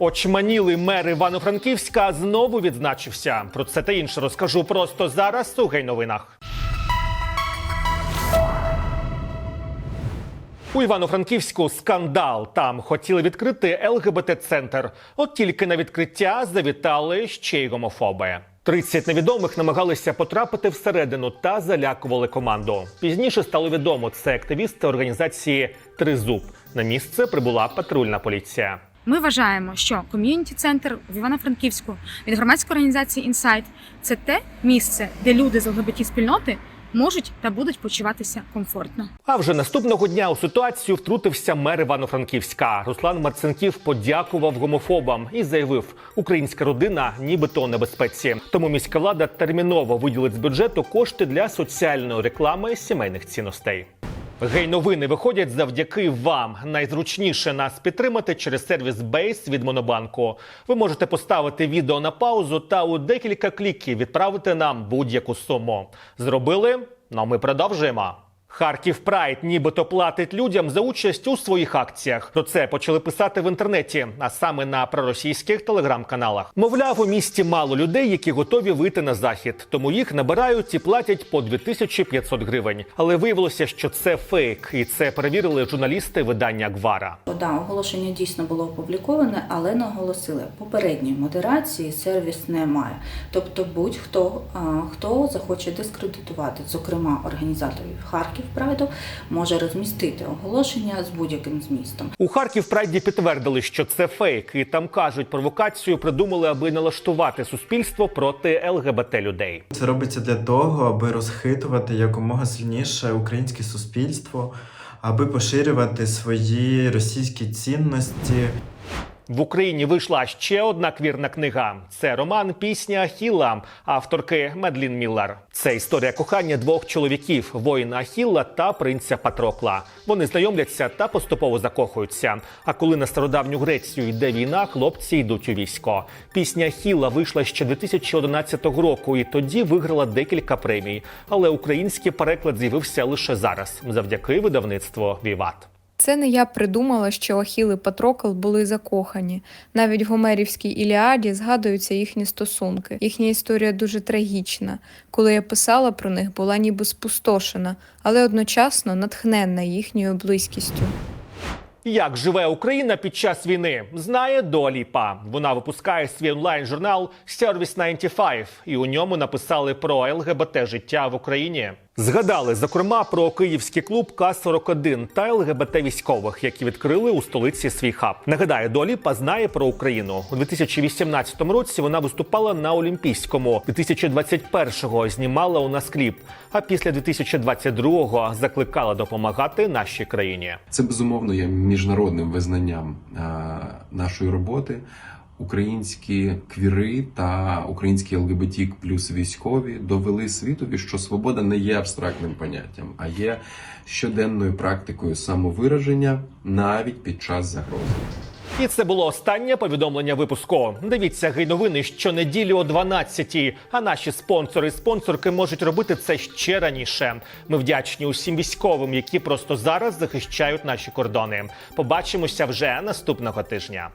Очманіли мер Івано-Франківська знову відзначився. Про це та інше розкажу просто зараз у гей-новинах. У Івано-Франківську скандал. Там хотіли відкрити ЛГБТ-центр. От тільки на відкриття завітали ще й гомофоби. 30 невідомих намагалися потрапити всередину та залякували команду. Пізніше стало відомо, це активісти організації Тризуб. На місце прибула патрульна поліція. Ми вважаємо, що ком'юніті центр в Івано-Франківську від громадської організації Інсайт це те місце, де люди з ЛГБТ спільноти можуть та будуть почуватися комфортно. А вже наступного дня у ситуацію втрутився мер Івано-Франківська. Руслан Марцинків подякував гомофобам і заявив, українська родина нібито у небезпеці. Тому міська влада терміново виділить з бюджету кошти для соціальної реклами сімейних цінностей. Гей-новини виходять завдяки вам. Найзручніше нас підтримати через сервіс Бейс від Монобанку. Ви можете поставити відео на паузу та у декілька кліків відправити нам будь-яку суму. Зробили? Ну ми продовжуємо. Харків Прайд нібито платить людям за участь у своїх акціях. Про це почали писати в інтернеті, а саме на проросійських телеграм-каналах. Мовляв, у місті мало людей, які готові вийти на захід, тому їх набирають і платять по 2500 гривень. Але виявилося, що це фейк, і це перевірили журналісти видання Гвара. Да, оголошення дійсно було опубліковане, але наголосили, попередньої модерації сервіс не має. Тобто будь-хто, хто захоче дискредитувати, зокрема організаторів Харків Прайду, може розмістити оголошення з будь-яким змістом. У Харків Прайді підтвердили, що це фейк, і там кажуть, провокацію придумали, аби налаштувати суспільство проти ЛГБТ людей. Це робиться для того, аби розхитувати якомога сильніше українське суспільство, аби поширювати свої російські цінності. В Україні вийшла ще одна квірна книга. Це роман Пісня Ахілла авторки Медлін Міллер. Це історія кохання двох чоловіків: воїна Ахілла та принця Патрокла. Вони знайомляться та поступово закохуються. А коли на стародавню Грецію йде війна, хлопці йдуть у військо. Пісня Ахілла вийшла ще 2011 року, і тоді виграла декілька премій. Але український переклад з'явився лише зараз, завдяки видавництву Віват. Це не я придумала, що Ахіл і Патрокл були закохані. Навіть в Гомерівській Іліаді згадуються їхні стосунки. Їхня історія дуже трагічна. Коли я писала про них, була ніби спустошена, але одночасно натхненна їхньою близькістю. Як живе Україна під час війни, знає Доліпа. Вона випускає свій онлайн-журнал Service 95, і у ньому написали про ЛГБТ життя в Україні. Згадали зокрема про київський клуб К-41 та ЛГБТ військових, які відкрили у столиці свій хаб. Нагадаю, Доліпа знає про Україну у 2018 році. Вона виступала на Олімпійському. 2021-го знімала у нас кліп. А після 2022-го закликала допомагати нашій країні. Це безумовно є міжнародним визнанням нашої роботи. Українські квіри та українські ЛГБТ плюс військові довели світові, що свобода не є абстрактним поняттям, а є щоденною практикою самовираження навіть під час загрози. І це було останнє повідомлення випуску. Дивіться гей-новини щонеділі о 12-й, А наші спонсори і спонсорки можуть робити це ще раніше. Ми вдячні усім військовим, які просто зараз захищають наші кордони. Побачимося вже наступного тижня.